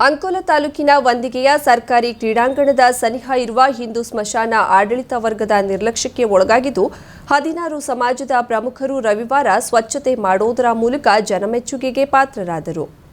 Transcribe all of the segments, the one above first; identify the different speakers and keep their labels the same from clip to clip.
Speaker 1: ಅಂಕೋಲ ತಾಲೂಕಿನ ವಂದಿಗೆಯ ಸರ್ಕಾರಿ ಕ್ರೀಡಾಂಗಣದ ಸನಿಹ ಇರುವ ಹಿಂದೂ ಸ್ಮಶಾನ ಆಡಳಿತ ವರ್ಗದ ನಿರ್ಲಕ್ಷ್ಯಕ್ಕೆ ಒಳಗಾಗಿದ್ದು, ಹದಿನಾರು ಸಮಾಜದ ಪ್ರಮುಖರು ರವಿವಾರ ಸ್ವಚ್ಛತೆ ಮಾಡುವುದರ ಮೂಲಕ ಜನಮೆಚ್ಚುಗೆಗೆ ಪಾತ್ರರಾದರು.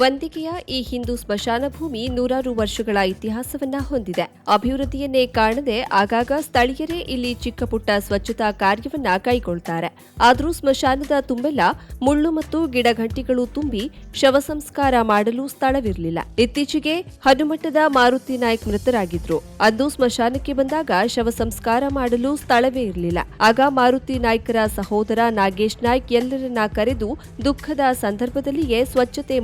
Speaker 1: ವಂದಿಗೆಯ ಈ ಹಿಂದೂ ಸ್ಮಶಾನ ಭೂಮಿ ನೂರಾರು ವರ್ಷಗಳ ಇತಿಹಾಸವನ್ನ ಹೊಂದಿದೆ. ಅಭಿವೃದ್ಧಿಯನ್ನೇ ಕಾಣದೆ ಆಗಾಗ ಸ್ಥಳೀಯರೇ ಇಲ್ಲಿ ಚಿಕ್ಕಪುಟ್ಟ ಸ್ವಚ್ಛತಾ ಕಾರ್ಯವನ್ನ ಕೈಗೊಳ್ತಾರೆ. ಆದರೂ ಸ್ಮಶಾನದ ತುಂಬೆಲ್ಲ ಮುಳ್ಳು ಮತ್ತು ಗಿಡಗಂಟಿಗಳು ತುಂಬಿ ಶವ ಸಂಸ್ಕಾರ ಮಾಡಲು ಸ್ಥಳವಿರಲಿಲ್ಲ. ಇತ್ತೀಚೆಗೆ ಹನುಮಟ್ಟದ ಮಾರುತಿ ನಾಯ್ಕ್ ಮೃತರಾಗಿದ್ರು. ಅಂದು ಸ್ಮಶಾನಕ್ಕೆ ಬಂದಾಗ ಶವ ಸಂಸ್ಕಾರ ಮಾಡಲು ಸ್ಥಳವೇ ಇರಲಿಲ್ಲ. ಆಗ ಮಾರುತಿ ನಾಯ್ಕರ ಸಹೋದರ ನಾಗೇಶ್ ನಾಯ್ಕ್ ಎಲ್ಲರನ್ನ ಕರೆದು ದುಃಖದ ಸಂದರ್ಭದಲ್ಲಿಯೇ ಸ್ವಚ್ಛತೆ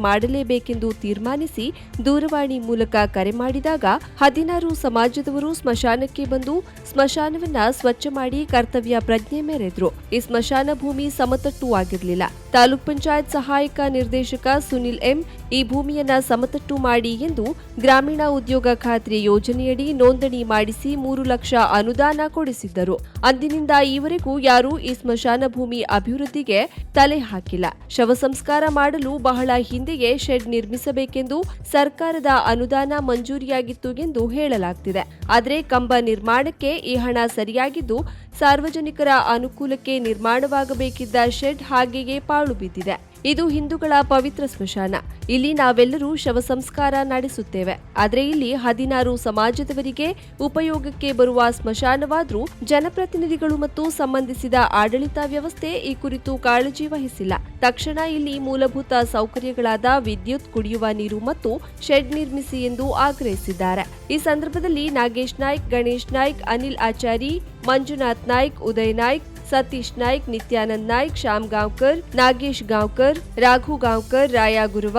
Speaker 1: ಮಾಡಲೇಬೇಕೆಂದು ತೀರ್ಮಾನಿಸಿ ದೂರವಾಣಿ ಮೂಲಕ ಕರೆ ಮಾಡಿದಾಗ ಹದಿನಾರು ಸಮಾಜದವರು ಸ್ಮಶಾನಕ್ಕೆ ಬಂದು ಸ್ಮಶಾನವನ್ನ ಸ್ವಚ್ಛ ಮಾಡಿ ಕರ್ತವ್ಯ ಪ್ರಜ್ಞೆ ಮೆರೆದ್ರು. ಈ ಸ್ಮಶಾನ ಭೂಮಿ ಸಮತಟ್ಟು ಆಗಿರಲಿಲ್ಲ. ತಾಲೂಕ್ ಪಂಚಾಯತ್ ಸಹಾಯಕ ನಿರ್ದೇಶಕ ಸುನಿಲ್ ಎಂ ಈ ಭೂಮಿಯನ್ನು ಸಮತಟ್ಟು ಮಾಡಿ ಎಂದು ಗ್ರಾಮೀಣ ಉದ್ಯೋಗ ಖಾತ್ರಿ ಯೋಜನೆಯಡಿ ನೋಂದಣಿ ಮಾಡಿಸಿ ಮೂರು ಲಕ್ಷ ಅನುದಾನ ಕೊಡಿಸಿದ್ದರು. ಅಂದಿನಿಂದ ಈವರೆಗೂ ಯಾರೂ ಈ ಸ್ಮಶಾನ ಭೂಮಿ ಅಭಿವೃದ್ಧಿಗೆ ತಲೆ ಹಾಕಿಲ್ಲ. ಶವ ಸಂಸ್ಕಾರ ಮಾಡಲು ಬಹಳ ಹಿಂದೆಯೇ ಶೆಡ್ ನಿರ್ಮಿಸಬೇಕೆಂದು ಸರ್ಕಾರದ ಅನುದಾನ ಮಂಜೂರಿಯಾಗಿತ್ತು ಎಂದು ಹೇಳಲಾಗ್ತಿದೆ. ಆದರೆ ಕಂಬ ನಿರ್ಮಾಣಕ್ಕೆ ಈ ಹಣ ಸರಿಯಾಗಿದ್ದು ಸಾರ್ವಜನಿಕರ ಅನುಕೂಲಕ್ಕೆ ನಿರ್ಮಾಣವಾಗಬೇಕಿದ್ದ ಶೆಡ್ ಹಾಗೆಯೇ ಪಾಳು ಬಿದ್ದಿದೆ. ಇದು ಹಿಂದೂಗಳ ಪವಿತ್ರ ಸ್ಮಶಾನ. ಇಲ್ಲಿ ನಾವೆಲ್ಲರೂ ಶವ ಸಂಸ್ಕಾರ ನಡೆಸುತ್ತೇವೆ. ಆದರೆ ಇಲ್ಲಿ ಹದಿನಾರು ಸಮಾಜದವರಿಗೆ ಉಪಯೋಗಕ್ಕೆ ಬರುವ ಸ್ಮಶಾನವಾದರೂ ಜನಪ್ರತಿನಿಧಿಗಳು ಮತ್ತು ಸಂಬಂಧಿಸಿದ ಆಡಳಿತ ವ್ಯವಸ್ಥೆ ಈ ಕುರಿತು ಕಾಳಜಿ ವಹಿಸಿಲ್ಲ. ತಕ್ಷಣ ಇಲ್ಲಿ ಮೂಲಭೂತ ಸೌಕರ್ಯಗಳಾದ ವಿದ್ಯುತ್, ಕುಡಿಯುವ ನೀರು ಮತ್ತು ಶೆಡ್ ನಿರ್ಮಿಸಿ ಎಂದು ಆಗ್ರಹಿಸಿದ್ದಾರೆ. ಈ ಸಂದರ್ಭದಲ್ಲಿ ನಾಗೇಶ್ ನಾಯ್ಕ್, ಗಣೇಶ್ ನಾಯ್ಕ್, ಅನಿಲ್ ಆಚಾರಿ, ಮಂಜುನಾಥ್ ನಾಯ್ಕ್, ಉದಯ್ ನಾಯ್ಕ್ ಸತೀಶ್ ನಾಯ್ಕ್ ನಿತ್ಯಾನಂದ್ ನಾಯ್ಕ್ ಶ್ಯಾಮ್ ಗಾಂವ್ಕರ್ ನಾಗೇಶ್ ಗಾಂವ್ಕರ್ ರಾಘು ಗಾಂವ್ಕರ್ ರಾಯ ಗುರುವ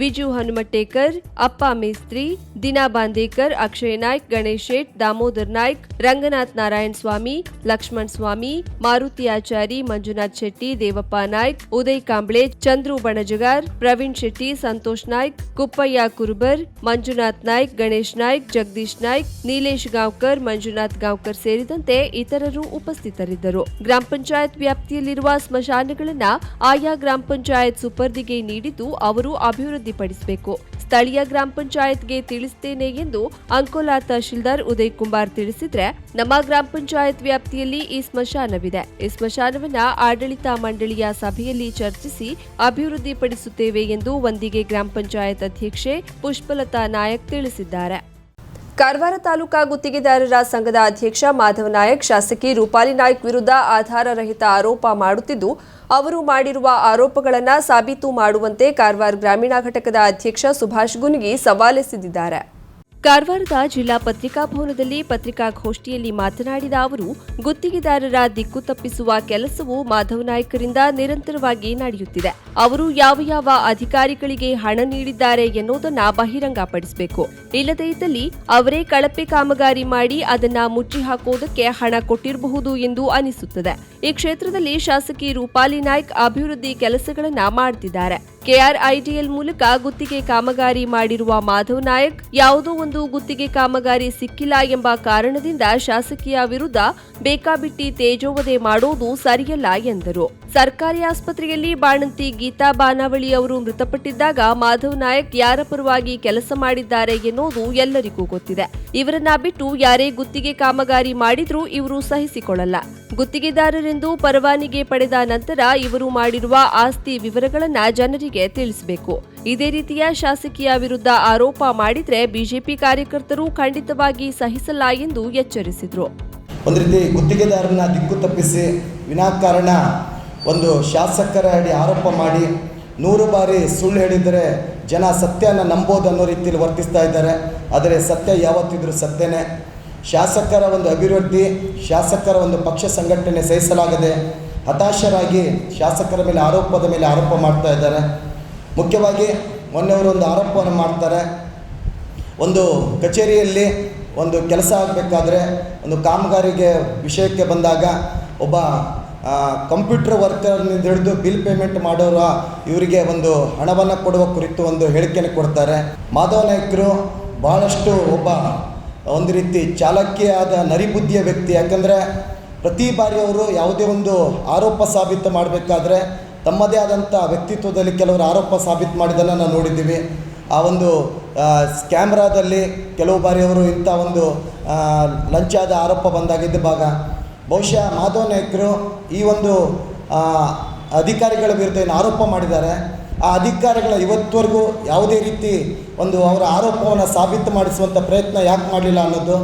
Speaker 1: ವಿಜು ಹನುಮಟ್ಟೇಕರ್ ಅಪ್ಪ ಮೇಸ್ತ್ರಿ, ದಿನಾ ಬಾಂದೇಕರ್, ಅಕ್ಷಯ್ ನಾಯ್ಕ್, ಗಣೇಶ್ ಶೇಟ್, ದಾಮೋದರ್ ನಾಯ್ಕ್, ರಂಗನಾಥ್ ನಾರಾಯಣ್ ಸ್ವಾಮಿ, ಲಕ್ಷ್ಮಣ್ ಸ್ವಾಮಿ, ಮಾರುತಿ ಆಚಾರಿ, ಮಂಜುನಾಥ್ ಶೆಟ್ಟಿ, ದೇವಪ್ಪ ನಾಯ್ಕ್, ಉದಯ್ ಕಾಂಬ್ಳೆ, ಚಂದ್ರು ಬಣಜಗಾರ್, ಪ್ರವೀಣ್ ಶೆಟ್ಟಿ, ಸಂತೋಷ್ ನಾಯ್ಕ್, ಕುಪ್ಪಯ್ಯ ಕುರುಬರ್, ಮಂಜುನಾಥ್ ನಾಯ್ಕ್, ಗಣೇಶ್ ನಾಯ್ಕ್, ಜಗದೀಶ್ ನಾಯ್ಕ್, ನೀಲೇಶ್ ಗಾಂವ್ಕರ್, ಮಂಜುನಾಥ್ ಗಾಂವ್ಕರ್ ಸೇರಿದಂತೆ ಇತರರು ಉಪಸ್ಥಿತರಿದ್ದರು. ಗ್ರಾಮ ಪಂಚಾಯತ್ ವ್ಯಾಪ್ತಿಯಲ್ಲಿರುವ ಸ್ಮಶಾನಗಳನ್ನ ಆಯಾ ಗ್ರಾಮ ಪಂಚಾಯತ್ ಸುಪರ್ದಿಗೆ ನೀಡಿದ್ದು ಅವರು ಅಭಿವೃದ್ಧಿಪಡಿಸಬೇಕು. ಸ್ಥಳೀಯ ಗ್ರಾಮ ಪಂಚಾಯತ್ಗೆ ತಿಳಿಸುತ್ತೇನೆ ಎಂದು ಅಂಕೋಲಾ ತಹಶೀಲ್ದಾರ್ ಉದಯ್ ಕುಮಾರ್ ತಿಳಿಸಿದ್ರೆ, ನಮ್ಮ ಗ್ರಾಮ ಪಂಚಾಯತ್ ವ್ಯಾಪ್ತಿಯಲ್ಲಿ ಈ ಸ್ಮಶಾನವಿದೆ. ಈ ಸ್ಮಶಾನವನ್ನ ಆಡಳಿತ ಮಂಡಳಿಯ ಸಭೆಯಲ್ಲಿ ಚರ್ಚಿಸಿ ಅಭಿವೃದ್ಧಿಪಡಿಸುತ್ತೇವೆ ಎಂದು ಒಂದಿಗೆ ಗ್ರಾಮ ಪಂಚಾಯತ್ ಅಧ್ಯಕ್ಷೆ ಪುಷ್ಪಲತಾ ನಾಯಕ್ ತಿಳಿಸಿದ್ದಾರೆ. ಕಾರವಾರ ತಾಲೂಕಾ ಗುತ್ತಿಗೆದಾರರ ಸಂಘದ ಅಧ್ಯಕ್ಷ ಮಾಧವ ನಾಯಕ್, ಶಾಸಕಿ ರೂಪಾಲಿ ನಾಯ್ಕ್ ವಿರುದ್ಧ ಆಧಾರರಹಿತ ಆರೋಪ ಮಾಡುತ್ತಿದ್ದು, ಅವರು ಮಾಡಿರುವ ಆರೋಪಗಳನ್ನು ಸಾಬೀತು ಮಾಡುವಂತೆ ಕಾರವಾರ ಗ್ರಾಮೀಣ ಘಟಕದ ಅಧ್ಯಕ್ಷ ಸುಭಾಷ್ ಗುನ್ಗಿ ಸವಾಲೆಸೆದಿದ್ದಾರೆ. ಕಾರವಾರದ ಜಿಲ್ಲಾ ಪತ್ರಿಕಾ ಭವನದಲ್ಲಿ ಪತ್ರಿಕಾಗೋಷ್ಠಿಯಲ್ಲಿ ಮಾತನಾಡಿದ ಅವರು, ಗುತ್ತಿಗೆದಾರರ ದಿಕ್ಕು ತಪ್ಪಿಸುವ ಕೆಲಸವು ಮಾಧವ ನಾಯ್ಕರಿಂದ ನಿರಂತರವಾಗಿ ನಡೆಯುತ್ತಿದೆ. ಅವರು ಯಾವ ಯಾವ ಅಧಿಕಾರಿಗಳಿಗೆ ಹಣ ನೀಡಿದ್ದಾರೆ ಎನ್ನುವುದನ್ನ ಬಹಿರಂಗಪಡಿಸಬೇಕು. ಇಲ್ಲದೇ ಇದ್ದಲ್ಲಿ ಅವರೇ ಕಳಪೆ ಕಾಮಗಾರಿ ಮಾಡಿ ಅದನ್ನ ಮುಚ್ಚಿ ಹಾಕುವುದಕ್ಕೆ ಹಣ ಕೊಟ್ಟಿರಬಹುದು ಎಂದು ಅನಿಸುತ್ತದೆ. ಈ ಕ್ಷೇತ್ರದಲ್ಲಿ ಶಾಸಕಿ ರೂಪಾಲಿ ನಾಯ್ಕ್ ಅಭಿವೃದ್ಧಿ ಕೆಲಸಗಳನ್ನು ಮಾಡ್ತಿದ್ದಾರೆ. ಕೆಆರ್ಐಡಿಎಲ್ ಮೂಲಕ ಗುತ್ತಿಗೆ ಕಾಮಗಾರಿ ಮಾಡಿರುವ ಮಾಧವ್ ನಾಯಕ್, ಯಾವುದೋ ಒಂದು ಗುತ್ತಿಗೆ ಕಾಮಗಾರಿ ಸಿಕ್ಕಿಲ್ಲ ಎಂಬ ಕಾರಣದಿಂದ ಶಾಸಕಿಯ ವಿರುದ್ಧ ಬೇಕಾಬಿಟ್ಟಿ ತೇಜೋವಧೆ ಮಾಡೋದು ಸರಿಯಲ್ಲ ಎಂದರು. ಸರ್ಕಾರಿ ಆಸ್ಪತ್ರೆಯಲ್ಲಿ ಬಾಣಂತಿ ಗೀತಾ ಬಾನಾವಳಿ ಅವರು ಮೃತಪಟ್ಟಿದ್ದಾಗ ಮಾಧವ್ ನಾಯಕ್ ಯಾರ ಪರವಾಗಿ ಕೆಲಸ ಮಾಡಿದ್ದಾರೆ ಎನ್ನುವುದು ಎಲ್ಲರಿಗೂ ಗೊತ್ತಿದೆ. ಇವರನ್ನ ಬಿಟ್ಟು ಯಾರೇ ಗುತ್ತಿಗೆ ಕಾಮಗಾರಿ ಮಾಡಿದ್ರೂ ಇವರು ಸಹಿಸಿಕೊಳ್ಳಲ್ಲ. ಗುತ್ತಿಗೆದಾರರೆಂದು ಪರವಾನಿಗೆ ಪಡೆದ ನಂತರ ಇವರು ಮಾಡಿರುವ ಆಸ್ತಿ ವಿವರಗಳನ್ನ ಜನರಿಗೆ ತಿಳಿಸಬೇಕು. ಇದೇ ರೀತಿಯ ಶಾಸಕಿಯ ವಿರುದ್ಧ ಆರೋಪ ಮಾಡಿದ್ರೆ ಬಿಜೆಪಿ ಕಾರ್ಯಕರ್ತರು ಖಂಡಿತವಾಗಿ ಸಹಿಸಲ್ಲ ಎಂದು ಎಚ್ಚರಿಸಿದ್ರು.
Speaker 2: ಒಂದು ರೀತಿ ಗುತ್ತಿಗೆದಾರನ ದಿಕ್ಕು ತಪ್ಪಿಸಿ ವಿನಾಕಾರಣ ಒಂದು ಶಾಸಕರ ಅಡಿ ಆರೋಪ ಮಾಡಿ ನೂರು ಬಾರಿ ಸುಳ್ಳು ಹೇಳಿದರೆ ಜನ ಸತ್ಯನ ನಂಬೋದು ಅನ್ನೋ ರೀತಿಯಲ್ಲಿ ವರ್ತಿಸ್ತಾ ಇದ್ದಾರೆ. ಆದರೆ ಸತ್ಯ ಯಾವತ್ತಿದ್ರೂ ಸತ್ಯನೇ. ಶಾಸಕರ ಒಂದು ಅಭಿವೃದ್ಧಿ, ಶಾಸಕರ ಒಂದು ಪಕ್ಷ ಸಂಘಟನೆ ಸಹಿಸಲಾಗದೆ ಹತಾಶರಾಗಿ ಶಾಸಕರ ಮೇಲೆ ಆರೋಪದ ಮೇಲೆ ಆರೋಪ ಮಾಡ್ತಾ ಇದ್ದಾರೆ. ಮುಖ್ಯವಾಗಿ ಮೊನ್ನೆ ಅವರು ಒಂದು ಆರೋಪವನ್ನು ಮಾಡ್ತಾರೆ. ಒಂದು ಕಚೇರಿಯಲ್ಲಿ ಒಂದು ಕೆಲಸ ಆಗಬೇಕಾದ್ರೆ ಒಂದು ಕಾಮಗಾರಿಗೆ ವಿಷಯಕ್ಕೆ ಬಂದಾಗ ಒಬ್ಬ ಕಂಪ್ಯೂಟರ್ ವರ್ಕರ್ನಿಂದ ಹಿಡಿದು ಬಿಲ್ ಪೇಮೆಂಟ್ ಮಾಡೋರು, ಇವರಿಗೆ ಒಂದು ಹಣವನ್ನು ಕೊಡುವ ಕುರಿತು ಒಂದು ಹೇಳಿಕೆಯನ್ನು ಕೊಡ್ತಾರೆ. ಮಾಧವ ನಾಯ್ಕರು ಭಾಳಷ್ಟು ಒಬ್ಬ ಒಂದು ರೀತಿ ಚಾಲಕಿಯಾದ ನರಿಬುದ್ಧಿಯ ವ್ಯಕ್ತಿ. ಯಾಕಂದರೆ ಪ್ರತಿ ಬಾರಿ ಅವರು ಯಾವುದೇ ಒಂದು ಆರೋಪ ಸಾಬೀತು ಮಾಡಬೇಕಾದ್ರೆ ತಮ್ಮದೇ ಆದಂಥ ವ್ಯಕ್ತಿತ್ವದಲ್ಲಿ ಕೆಲವರು ಆರೋಪ ಸಾಬೀತು ಮಾಡಿದ್ದನ್ನು ನಾವು ನೋಡಿದ್ದೀವಿ. ಆ ಒಂದು ಕ್ಯಾಮ್ರಾದಲ್ಲಿ ಕೆಲವು ಬಾರಿ ಅವರು ಇಂಥ ಒಂದು ಲಂಚ ಲಂಚದ ಆರೋಪ ಬಂದಾಗಿದ್ದ ಭಾಗ. ಬಹುಶಃ ಮಾಧವ ನಾಯ್ಕರು ಈ ಒಂದು ಅಧಿಕಾರಿಗಳ ವಿರುದ್ಧ ಏನು ಆರೋಪ ಮಾಡಿದ್ದಾರೆ. ಆ ಅಧಿಕಾರಿಗಳ ಇವತ್ತುವರೆಗೂ ಯಾವುದೇ ರೀತಿ ಒಂದು ಅವರ ಆರೋಪವನ್ನು ಸಾಬೀತು ಮಾಡಿಸುವಂಥ ಪ್ರಯತ್ನ ಯಾಕೆ ಮಾಡಲಿಲ್ಲ ಅನ್ನೋದು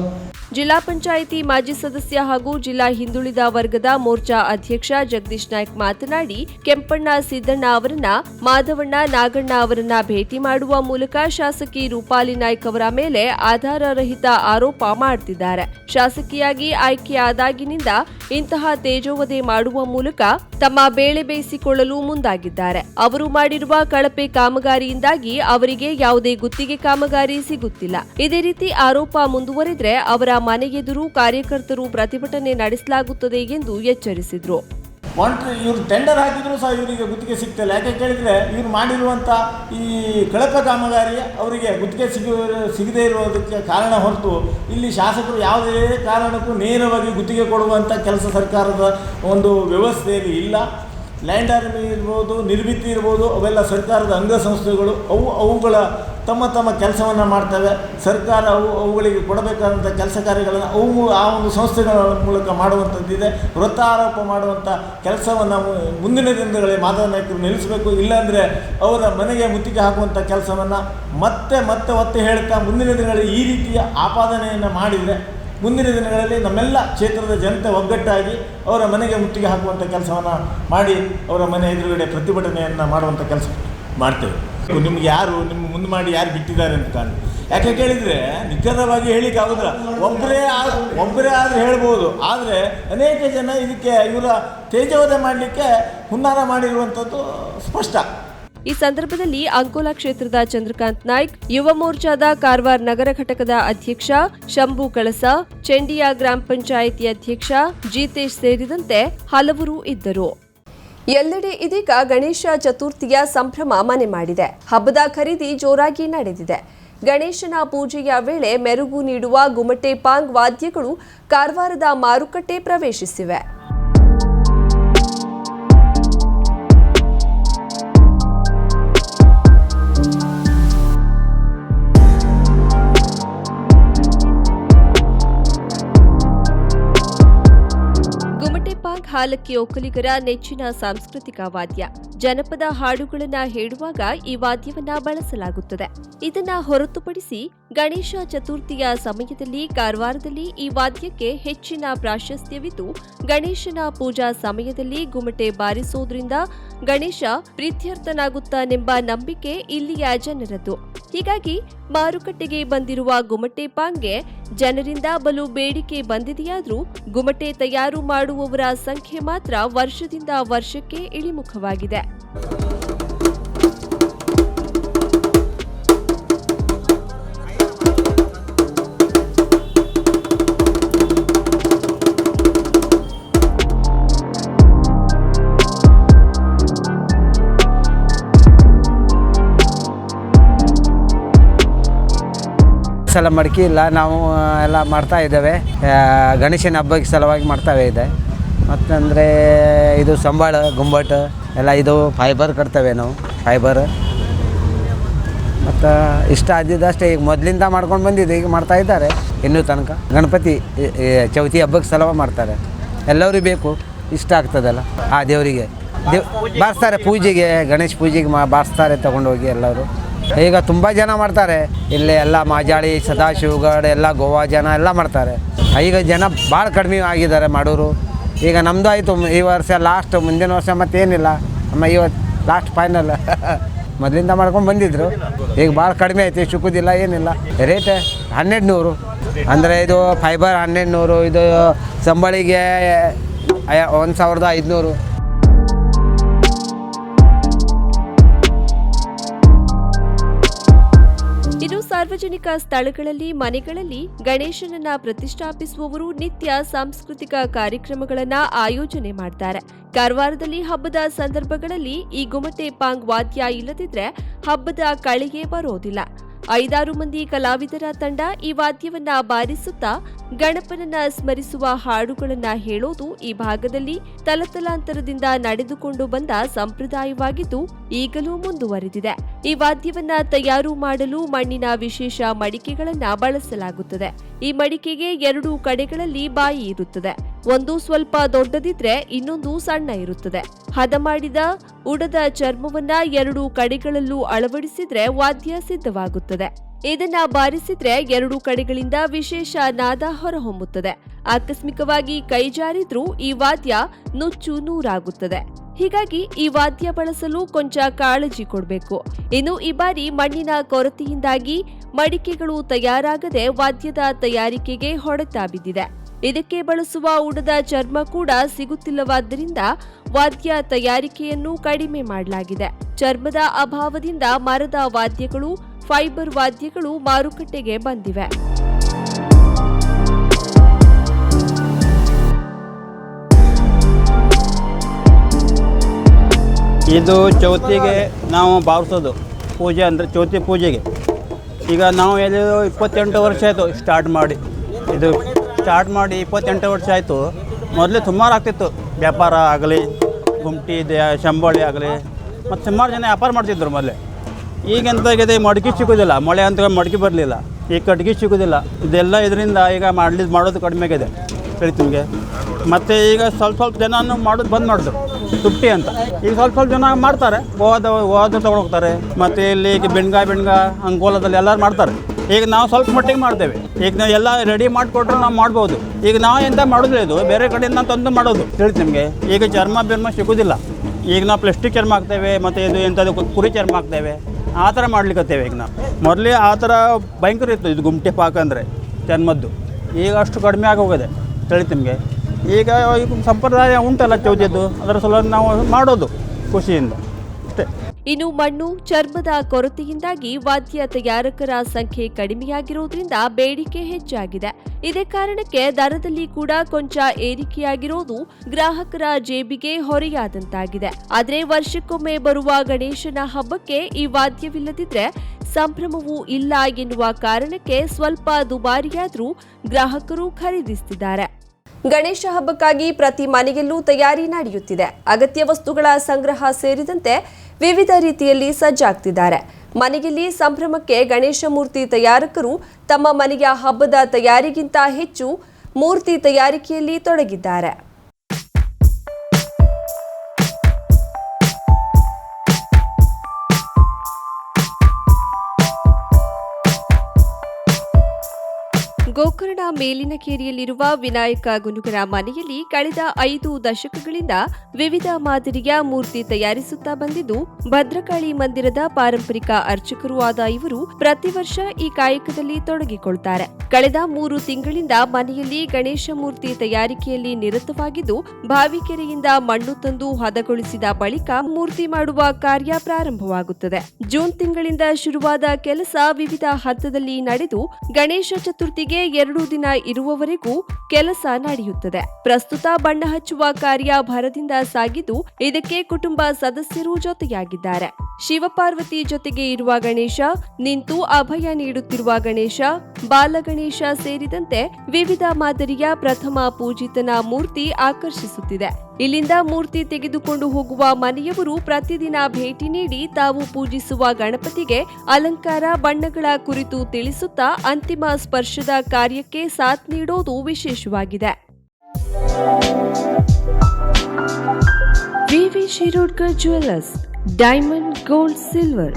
Speaker 1: ಜಿಲ್ಲಾ ಪಂಚಾಯಿತಿ ಮಾಜಿ ಸದಸ್ಯ ಹಾಗೂ ಜಿಲ್ಲಾ ಹಿಂದುಳಿದ ವರ್ಗದ ಮೋರ್ಚಾ ಅಧ್ಯಕ್ಷ ಜಗದೀಶ್ ನಾಯ್ಕ್ ಮಾತನಾಡಿ, ಕೆಂಪಣ್ಣ ಸಿದ್ದಣ್ಣ ಅವರನ್ನ, ಮಾಧವಣ್ಣ ನಾಗಣ್ಣ ಅವರನ್ನ ಭೇಟಿ ಮಾಡುವ ಮೂಲಕ ಶಾಸಕಿ ರೂಪಾಲಿ ನಾಯ್ಕ್ ಅವರ ಮೇಲೆ ಆಧಾರರಹಿತ ಆರೋಪ ಮಾಡ್ತಿದ್ದಾರೆ. ಶಾಸಕಿಯಾಗಿ ಆಯ್ಕೆಯಾದಾಗಿನಿಂದ ಇಂತಹ ತೇಜೋವಧೆ ಮಾಡುವ ಮೂಲಕ ತಮ್ಮ ಬೇಳೆ ಬೇಯಿಸಿಕೊಳ್ಳಲು ಮುಂದಾಗಿದ್ದಾರೆ. ಅವರು ಮಾಡಿರುವ ಕಳಪೆ ಕಾಮಗಾರಿಯಿಂದಾಗಿ ಅವರಿಗೆ ಯಾವುದೇ ಗುತ್ತಿಗೆ ಕಾಮಗಾರಿ ಸಿಗುತ್ತಿಲ್ಲ. ಇದೇ ರೀತಿ ಆರೋಪ ಮುಂದುವರೆದ್ರೆ ಅವರ ಮನೆಗೆದುರು ಕಾರ್ಯಕರ್ತರು ಪ್ರತಿಭಟನೆ ನಡೆಸಲಾಗುತ್ತದೆ ಎಂದು ಎಚ್ಚರಿಸಿದರು.
Speaker 3: ಮಾನಿಟ್ರಿ ಇವ್ರು ಟೆಂಡರ್ ಹಾಕಿದ್ರು ಸಹ ಇವರಿಗೆ ಗುತ್ತಿಗೆ ಸಿಗ್ತಿಲ್ಲ ಯಾಕೆ ಕೇಳಿದರೆ ಇವ್ರು ಮಾಡಿರುವಂಥ ಈ ಕಳಪೆ ಕಾಮಗಾರಿ ಅವರಿಗೆ ಗುತ್ತಿಗೆ ಸಿಗ, ಸಿಗದೇ ಇರೋದಕ್ಕೆ ಕಾರಣ ಹೊರತು ಇಲ್ಲಿ ಶಾಸಕರು ಯಾವುದೇ ಕಾರಣಕ್ಕೂ ನೇರವಾಗಿ ಗುತ್ತಿಗೆ ಕೊಡುವಂಥ ಕೆಲಸ ಸರ್ಕಾರದ ಒಂದು ವ್ಯವಸ್ಥೆಯಲ್ಲಿ ಇಲ್ಲ. ಲ್ಯಾಂಡ್ ಆರ್ಮಿ ಇರ್ಬೋದು, ನಿರ್ಮಿತಿ ಇರ್ಬೋದು, ಅವೆಲ್ಲ ಸರ್ಕಾರದ ಅಂಗಸಂಸ್ಥೆಗಳು, ಅವು ಅವುಗಳ ತಮ್ಮ ತಮ್ಮ ಕೆಲಸವನ್ನು ಮಾಡ್ತವೆ. ಸರ್ಕಾರ ಅವು ಅವುಗಳಿಗೆ ಕೊಡಬೇಕಾದಂಥ ಕೆಲಸ ಕಾರ್ಯಗಳನ್ನು ಅವು ಆ ಒಂದು ಸಂಸ್ಥೆಗಳ ಮೂಲಕ ಮಾಡುವಂಥದ್ದಿದೆ ವೃತ್ತಾರೋಪ ಮಾಡುವಂಥ ಕೆಲಸವನ್ನು ಮುಂದಿನ ದಿನಗಳಲ್ಲಿ ಮಾಧವ ನಾಯಕರು ನಿಲ್ಲಿಸಬೇಕು. ಇಲ್ಲಾಂದರೆ ಅವರ ಮನೆಗೆ ಮುತ್ತಿಗೆ ಹಾಕುವಂಥ ಕೆಲಸವನ್ನು ಮತ್ತೆ ಮತ್ತೆ ಒತ್ತಿ ಹೇಳ್ತಾ ಮುಂದಿನ ದಿನಗಳಲ್ಲಿ ಈ ರೀತಿಯ ಆಪಾದನೆಯನ್ನು ಮಾಡಿದರೆ ಮುಂದಿನ ದಿನಗಳಲ್ಲಿ ನಮ್ಮೆಲ್ಲ ಕ್ಷೇತ್ರದ ಜನತೆ ಒಗ್ಗಟ್ಟಾಗಿ ಅವರ ಮನೆಗೆ ಮುತ್ತಿಗೆ ಹಾಕುವಂಥ ಕೆಲಸವನ್ನು ಮಾಡಿ ಅವರ ಮನೆ ಎದುರುಗಡೆ ಪ್ರತಿಭಟನೆಯನ್ನು ಮಾಡುವಂಥ ಕೆಲಸ ಮಾಡ್ತೇವೆ. ನಿಮ್ಗೆ ಯಾರು, ನಿಮ್ಮ ಮುಂದೆ ಮಾಡಿ ಯಾರು ಬಿಟ್ಟಿದ್ದಾರೆ ಅಂತ ಯಾಕೆ ಕೇಳಿದರೆ, ನಿಖರವಾಗಿ ಹೇಳಿಕ್ಕೆ ಆಗೋದಿಲ್ಲ. ಒಬ್ಬರೇ ಒಬ್ಬರೇ ಆದರೆ ಹೇಳ್ಬೋದು. ಆದರೆ ಅನೇಕ ಜನ ಇದಕ್ಕೆ ಇವರ ತೇಜವಧೆ ಮಾಡಲಿಕ್ಕೆ ಹುನ್ನಾರ ಮಾಡಿರುವಂಥದ್ದು ಸ್ಪಷ್ಟ.
Speaker 1: ಈ ಸಂದರ್ಭದಲ್ಲಿ ಅಂಕೋಲಾ ಕ್ಷೇತ್ರದ ಚಂದ್ರಕಾಂತ್ ನಾಯ್ಕ್, ಯುವ ಮೋರ್ಚಾದ ಕಾರವಾರ ನಗರ ಘಟಕದ ಅಧ್ಯಕ್ಷ ಶಂಭು ಕಳಸ, ಚೆಂಡಿಯಾ ಗ್ರಾಮ ಪಂಚಾಯಿತಿ ಅಧ್ಯಕ್ಷ ಜಿತೇಶ್ ಸೇರಿದಂತೆ ಹಲವರು ಇದ್ದರು. ಎಲ್ಲೆಡೆ ಇದೀಗ ಗಣೇಶ ಚತುರ್ಥಿಯ ಸಂಭ್ರಮ ಮನೆ ಮಾಡಿದೆ. ಹಬ್ಬದ ಖರೀದಿ ಜೋರಾಗಿ ನಡೆದಿದೆ. ಗಣೇಶನ ಪೂಜೆಯ ವೇಳೆ ಮೆರುಗು ನೀಡುವ ಗುಮಟೆ ಪಾಂಗ್ ವಾದ್ಯಗಳು ಕಾರವಾರದ ಮಾರುಕಟ್ಟೆ ಪ್ರವೇಶಿಸಿವೆ. ಹಾಲಕ್ಕಿ ಒಕ್ಕಲಿಗರ ನೆಚ್ಚಿನ ಸಾಂಸ್ಕೃತಿಕ ವಾದ್ಯ. ಜನಪದ ಹಾಡುಗಳನ್ನ ಹೇಳುವಾಗ ಈ ವಾದ್ಯವನ್ನ ಬಳಸಲಾಗುತ್ತದೆ. ಇದನ್ನ ಹೊರತುಪಡಿಸಿ ಗಣೇಶ ಚತುರ್ಥಿಯ ಸಮಯದಲ್ಲಿ ಕಾರವಾರದಲ್ಲಿ ಈ ವಾದ್ಯಕ್ಕೆ ಹೆಚ್ಚಿನ ಪ್ರಾಶಸ್ತ್ಯವಿದ್ದು, ಗಣೇಶನ ಪೂಜಾ ಸಮಯದಲ್ಲಿ ಗುಮಟೆ ಬಾರಿಸೋದ್ರಿಂದ ಗಣೇಶ ಪ್ರೀತ್ಯರ್ಥನಾಗುತ್ತಾನೆಂಬ ನಂಬಿಕೆ ಇಲ್ಲಿಯ ಜನರದ್ದು. ಹೀಗಾಗಿ ಮಾರುಕಟ್ಟೆಗೆ ಬಂದಿರುವ ಗುಮಟೆ ಪಾಂಗ್ಗೆ ಜನರಿಂದ ಬಲು ಬೇಡಿಕೆ ಬಂದಿದೆಯಾದರೂ ಗುಮಟೆ ತಯಾರು ಮಾಡುವವರ ಸಂಖ್ಯೆ ಮಾತ್ರ ವರ್ಷದಿಂದ ವರ್ಷಕ್ಕೆ ಇಳಿಮುಖವಾಗಿದೆ.
Speaker 4: ಸಲ ಮಡಕೆ ಇಲ್ಲ, ನಾವು ಎಲ್ಲ ಮಾಡ್ತಾ ಇದ್ದೇವೆ. ಗಣೇಶನ ಹಬ್ಬಕ್ಕೆ ಸಲುವಾಗಿ ಮಾಡ್ತಾವೆ ಇದೆ. ಮತ್ತಂದರೆ, ಇದು ಸಂಬಳ, ಗುಂಬಟ್, ಎಲ್ಲ ಇದು ಫೈಬರ್ ಕಟ್ತೇವೆ ನಾವು ಫೈಬರ್ ಮತ್ತು, ಇಷ್ಟ ಆದಿದ್ದಷ್ಟೇ ಈಗ ಮೊದಲಿಂದ ಮಾಡ್ಕೊಂಡು ಬಂದಿದ್ದು, ಈಗ ಮಾಡ್ತಾ ಇದ್ದಾರೆ, ಇನ್ನೂ ತನಕ. ಗಣಪತಿ ಚೌತಿ ಹಬ್ಬಕ್ಕೆ ಸಲುವಾಗಿ ಮಾಡ್ತಾರೆ. ಎಲ್ಲರಿಗೂ ಬೇಕು, ಇಷ್ಟ ಆಗ್ತದಲ್ಲ, ಆ ದೇವರಿಗೆ. ದೇವ್, ಬಾರಿಸ್ತಾರೆ ಪೂಜೆಗೆ, ಗಣೇಶ ಪೂಜೆಗೆ ಮಾ, ಬಾರಿಸ್ತಾರೆ, ತೊಗೊಂಡೋಗಿ ಎಲ್ಲರೂ. ಈಗ ತುಂಬ ಜನ ಮಾಡ್ತಾರೆ. ಇಲ್ಲಿ ಎಲ್ಲ ಮಾಜಾಳಿ ಸದಾಶಿವಗಢ ಎಲ್ಲ ಗೋವಾ ಜನ ಎಲ್ಲ ಮಾಡ್ತಾರೆ. ಈಗ ಜನ ಭಾಳ ಕಡಿಮೆ ಆಗಿದ್ದಾರೆ ಮಾಡೋರು. ಈಗ ನಮ್ಮದು ಆಯಿತು ಈ ವರ್ಷ ಲಾಸ್ಟ್ ಮುಂದಿನ ವರ್ಷ ಮತ್ತೇನಿಲ್ಲ. ನಮ್ಮ ಇವತ್ತು ಲಾಸ್ಟ್ ಫೈನಲ್ ಮೊದಲಿಂದ ಮಾಡ್ಕೊಂಡು ಬಂದಿದ್ರು. ಈಗ ಭಾಳ ಕಡಿಮೆ ಐತಿ ಚುಕ್ಕುದಿಲ್ಲ ಏನಿಲ್ಲ. ರೇಟ್ ಹನ್ನೆರಡು ನೂರು ಅಂದರೆ ಇದು ಫೈಬರ್ ಹನ್ನೆರಡು ನೂರು ಇದು ಸಂಬಳಿಗೆ ಒಂದು ಸಾವಿರದ ಐದುನೂರು.
Speaker 1: ಸಾರ್ವಜನಿಕ ಸ್ಥಳಗಳಲ್ಲಿ, ಮನೆಗಳಲ್ಲಿ ಗಣೇಶನನ್ನ ಪ್ರತಿಷ್ಠಾಪಿಸುವವರು ನಿತ್ಯ ಸಾಂಸ್ಕೃತಿಕ ಕಾರ್ಯಕ್ರಮಗಳನ್ನ ಆಯೋಜನೆ ಮಾಡ್ತಾರೆ. ಕಾರವಾರದಲ್ಲಿ ಹಬ್ಬದ ಸಂದರ್ಭಗಳಲ್ಲಿ ಈ ಗುಮಟೆ ಪಾಂಗ್ ವಾದ್ಯ ಇಲ್ಲದಿದ್ರೆ ಹಬ್ಬದ ಕಳಿಗೆ ಬರೋದಿಲ್ಲ. ಐದಾರು ಮಂದಿ ಕಲಾವಿದರ ತಂಡ ಈ ವಾದ್ಯವನ್ನ ಬಾರಿಸುತ್ತಾ ಗಣಪನನ್ನ ಸ್ಮರಿಸುವ ಹಾಡುಗಳನ್ನ ಹೇಳೋದು ಈ ಭಾಗದಲ್ಲಿ ತಲತಲಾಂತರದಿಂದ ನಡೆದುಕೊಂಡು ಬಂದ ಸಂಪ್ರದಾಯವಾಗಿದ್ದು ಈಗಲೂ ಮುಂದುವರೆದಿದೆ. ಈ ವಾದ್ಯವನ್ನ ತಯಾರು ಮಾಡಲು ಮಣ್ಣಿನ ವಿಶೇಷ ಮಡಿಕೆಗಳನ್ನ ಬಳಸಲಾಗುತ್ತದೆ. ಈ ಮಡಿಕೆಗೆ ಎರಡು ಕಡೆಗಳಲ್ಲಿ ಬಾಯಿ ಇರುತ್ತದೆ. ಒಂದು ಸ್ವಲ್ಪ ದೊಡ್ಡದಿದ್ರೆ ಇನ್ನೊಂದು ಸಣ್ಣ ಇರುತ್ತದೆ. ಹದ ಮಾಡಿದ ಉಡದ ಚರ್ಮವನ್ನ ಎರಡು ಕಡೆಗಳಲ್ಲೂ ಅಳವಡಿಸಿದ್ರೆ ವಾದ್ಯ ಸಿದ್ಧವಾಗುತ್ತದೆ. ಇದನ್ನ ಬಾರಿಸಿದ್ರೆ ಎರಡು ಕಡೆಗಳಿಂದ ವಿಶೇಷ ನಾದ ಹೊರಹೊಮ್ಮುತ್ತದೆ. ಆಕಸ್ಮಿಕವಾಗಿ ಕೈ ಜಾರಿದ್ರೂ ಈ ವಾದ್ಯ ನುಚ್ಚು ನೂರಾಗುತ್ತದೆ. ಹೀಗಾಗಿ ಈ ವಾದ್ಯ ಬಳಸಲು ಕೊಂಚ ಕಾಳಜಿ ಕೊಡಬೇಕು. ಇನ್ನು ಈ ಬಾರಿ ಮಣ್ಣಿನ ಕೊರತೆಯಿಂದಾಗಿ ಮಡಿಕೆಗಳು ತಯಾರಾಗದೆ ವಾದ್ಯದ ತಯಾರಿಕೆಗೆ ಹೊಡೆತ ಬಿದ್ದಿದೆ. ಇದಕ್ಕೆ ಬಳಸುವ ಉಡದ ಚರ್ಮ ಕೂಡ ಸಿಗುತ್ತಿಲ್ಲವಾದ್ದರಿಂದ ವಾದ್ಯ ತಯಾರಿಕೆಯನ್ನು ಕಡಿಮೆ ಮಾಡಲಾಗಿದೆ. ಚರ್ಮದ ಅಭಾವದಿಂದ ಮರದ ವಾದ್ಯಗಳು, ಫೈಬರ್ ವಾದ್ಯಗಳು ಮಾರುಕಟ್ಟೆಗೆ ಬಂದಿವೆ.
Speaker 5: ಇದು ಚೌತಿಗೆ ನಾವು ಬಾರಿಸೋದು. ಪೂಜೆ ಅಂದರೆ ಚೌತಿ ಪೂಜೆಗೆ. ಈಗ ನಾವು ಎಲ್ಲಿ ಇಪ್ಪತ್ತೆಂಟು ವರ್ಷ ಆಯಿತು ಸ್ಟಾರ್ಟ್ ಮಾಡಿ. ಇದು ಸ್ಟಾರ್ಟ್ ಮಾಡಿ ಇಪ್ಪತ್ತೆಂಟು ವರ್ಷ ಆಯಿತು. ಮೊದಲೇ ಸುಮಾರು ಆಗ್ತಿತ್ತು. ವ್ಯಾಪಾರ ಆಗಲಿ ಗುಮ್ಟಿ ದೆ, ಶಂಬಾಳಿ ಆಗಲಿ, ಮತ್ತು ಸುಮಾರು ಜನ ವ್ಯಾಪಾರ ಮಾಡ್ತಿದ್ರು ಮೊದಲೇ. ಈಗ ಎಂತಾಗಿದೆ ಮಡಕೆ ಸಿಗೋದಿಲ್ಲ ಮಳೆ ಅಂತ ಮಡಕೆ ಬರಲಿಲ್ಲ. ಈಗ ಕಟ್ಗೆ ಸಿಗೋದಿಲ್ಲ ಇದೆಲ್ಲ ಇದರಿಂದ ಈಗ ಮಾಡಲಿ ಮಾಡೋದು ಕಡಿಮೆ ಆಗಿದೆ. ಹೇಳಿ ನಿಮಗೆ. ಮತ್ತು ಈಗ ಸ್ವಲ್ಪ ಸ್ವಲ್ಪ ಜನ ಮಾಡೋದು ಬಂದ್ ಮಾಡಿದ್ರು. ತುಟ್ಟಿ ಅಂತ. ಈಗ ಸ್ವಲ್ಪ ಸ್ವಲ್ಪ ಜನ ಮಾಡ್ತಾರೆ. ಹೋದ ಹೋದ ತೊಗೊಂಡೋಗ್ತಾರೆ ಮತ್ತು ಇಲ್ಲಿ ಈಗ ಬೆಣ್ಗ ಬೆಣ್ಗ ಅಂಗೋಲದಲ್ಲಿ ಎಲ್ಲರೂ ಮಾಡ್ತಾರೆ. ಈಗ ನಾವು ಸ್ವಲ್ಪ ಮಟ್ಟಿಗೆ ಮಾಡ್ತೇವೆ. ಈಗ ನಾವು ಎಲ್ಲ ರೆಡಿ ಮಾಡಿಕೊಟ್ರೆ ನಾವು ಮಾಡ್ಬೋದು. ಈಗ ನಾವು ಎಂತ ಮಾಡೋದಿಲ್ಲ ಇದು ಬೇರೆ ಕಡೆಯಿಂದ ತಂದು ಮಾಡೋದು. ತಿಳಿತು ನಿಮಗೆ. ಈಗ ಚರ್ಮ ಬೆರ್ಮ ಸಿಗೋದಿಲ್ಲ ಈಗ ನಾವು ಪ್ಲಾಸ್ಟಿಕ್ ಚರ್ಮ ಹಾಕ್ತೇವೆ ಮತ್ತು ಇದು ಎಂಥದ್ದು ಕುರಿ ಚರ್ಮ ಹಾಕ್ತೇವೆ. ಆ ಥರ ಮಾಡ್ಲಿಕ್ಕತ್ತೇವೆ ಈಗ ನಾವು. ಮೊದಲೇ ಆ ಥರ ಭಯಂಕರ ಇತ್ತು ಇದು ಗುಮ್ಟೆ ಪಾಕ ಅಂದರೆ ಚರ್ಮದ್ದು. ಈಗ ಅಷ್ಟು ಕಡಿಮೆ ಆಗೋಗಿದೆ ತಿಳಿತು ನಿಮಗೆ. ಈಗ ಈಗ ಸಂಪ್ರದಾಯ ಉಂಟಲ್ಲ ಚೌದ್ಯದ್ದು ಅದರ ಸಲುವಾಗಿ ನಾವು ಮಾಡೋದು ಖುಷಿಯಿಂದ. ಅಷ್ಟೇ.
Speaker 1: ಇನ್ನು ಮಣ್ಣು, ಚರ್ಮದ ಕೊರತೆಯಿಂದಾಗಿ ವಾದ್ಯ ತಯಾರಕರ ಸಂಖ್ಯೆ ಕಡಿಮೆಯಾಗಿರುವುದರಿಂದ ಬೇಡಿಕೆ ಹೆಚ್ಚಾಗಿದೆ. ಇದೇ ಕಾರಣಕ್ಕೆ ದರದಲ್ಲಿ ಕೂಡ ಕೊಂಚ ಏರಿಕೆಯಾಗಿರೋದು ಗ್ರಾಹಕರ ಜೇಬಿಗೆ ಹೊರೆಯಾದಂತಾಗಿದೆ. ಆದರೆ ವರ್ಷಕ್ಕೊಮ್ಮೆ ಬರುವ ಗಣೇಶನ ಹಬ್ಬಕ್ಕೆ ಈ ವಾದ್ಯವಿಲ್ಲದಿದ್ರೆ ಸಂಭ್ರಮವೂ ಇಲ್ಲ ಎನ್ನುವ ಕಾರಣಕ್ಕೆ ಸ್ವಲ್ಪ ದುಬಾರಿಯಾದರೂ ಗ್ರಾಹಕರು ಖರೀದಿಸುತ್ತಿದ್ದಾರೆ ಗಣೇಶ ಹಬ್ಬಕ್ಕಾಗಿ ಪ್ರತಿ ಮನೆಯಲ್ಲೂ ತಯಾರಿ ನಡೆಯುತ್ತಿದೆ. ಅಗತ್ಯ ವಸ್ತುಗಳ ಸಂಗ್ರಹ ಸೇರಿದಂತೆ ವಿವಿಧ ರೀತಿಯಲ್ಲಿ ಸಜ್ಜಾಗ್ತಿದ್ದಾರೆ. ಮನೆಯಲ್ಲಿ ಸಂಭ್ರಮಕ್ಕೆ ಗಣೇಶ ಮೂರ್ತಿ ತಯಾರಕರು ತಮ್ಮ ಮನೆಯ ಹಬ್ಬದ ತಯಾರಿಗಿಂತ ಹೆಚ್ಚು ಮೂರ್ತಿ ತಯಾರಿಕೆಯಲ್ಲಿ ತೊಡಗಿದ್ದಾರೆ. ಗೋಕರ್ಣ ಮೇಲಿನ ಕೇರಿಯಲ್ಲಿರುವ ವಿನಾಯಕ ಗುನುಗರ ಮನೆಯಲ್ಲಿ ಕಳೆದ ಐದು ದಶಕಗಳಿಂದ ವಿವಿಧ ಮಾದರಿಯ ಮೂರ್ತಿ ತಯಾರಿಸುತ್ತಾ ಬಂದಿದ್ದು, ಭದ್ರಕಾಳಿ ಮಂದಿರದ ಪಾರಂಪರಿಕ ಅರ್ಚಕರೂ ಆದ ಇವರು ಪ್ರತಿ ವರ್ಷ ಈ ಕಾಯಕದಲ್ಲಿ ತೊಡಗಿಕೊಳ್ತಾರೆ. ಕಳೆದ ಮೂರು ತಿಂಗಳಿಂದ ಮನೆಯಲ್ಲಿ ಗಣೇಶ ಮೂರ್ತಿ ತಯಾರಿಕೆಯಲ್ಲಿ ನಿರತವಾಗಿದ್ದು, ಬಾವಿಕೆರೆಯಿಂದ ಮಣ್ಣು ತಂದು ಹದಗೊಳಿಸಿದ ಬಳಿಕ ಮೂರ್ತಿ ಮಾಡುವ ಕಾರ್ಯ ಪ್ರಾರಂಭವಾಗುತ್ತದೆ. ಜೂನ್ ತಿಂಗಳಿಂದ ಶುರುವಾದ ಕೆಲಸ ವಿವಿಧ ಹಂತದಲ್ಲಿ ನಡೆದು, ಗಣೇಶ ಚತುರ್ಥಿಗೆ ಎರಡು ದಿನ ಇರುವವರೆಗೂ ಕೆಲಸ ನಡೆಯುತ್ತದೆ. ಪ್ರಸ್ತುತ ಬಣ್ಣ ಹಚ್ಚುವ ಕಾರ್ಯ ಭರದಿಂದ ಸಾಗಿದ್ದು, ಇದಕ್ಕೆ ಕುಟುಂಬ ಸದಸ್ಯರು ಜೊತೆಯಾಗಿದ್ದಾರೆ. ಶಿವಪಾರ್ವತಿ ಜೊತೆಗೆ ಇರುವ ಗಣೇಶ, ನಿಂತು ಅಭಯ ನೀಡುತ್ತಿರುವ ಗಣೇಶ ಬಾಲಗಣೇಶ ಸೇರಿದಂತೆ ವಿವಿಧ ಮಾದರಿಯ ಪ್ರಥಮ ಪೂಜಿತನ ಮೂರ್ತಿ ಆಕರ್ಷಿಸುತ್ತಿದೆ. ಇಲ್ಲಿಂದ ಮೂರ್ತಿ ತೆಗೆದುಕೊಂಡು ಹೋಗುವ ಮನೆಯವರು ಪ್ರತಿದಿನ ಭೇಟಿ ನೀಡಿ ತಾವು ಪೂಜಿಸುವ ಗಣಪತಿಗೆ ಅಲಂಕಾರ ಬಣ್ಣಗಳ ಕುರಿತು ತಿಳಿಸುತ್ತಾ ಅಂತಿಮ ಸ್ಪರ್ಶದ ಕಾರ್ಯಕ್ಕೆ ಸಾಥ್ ನೀಡೋದು ವಿಶೇಷವಾಗಿದೆ. V V Shirodkar jewellers, diamond gold, silver.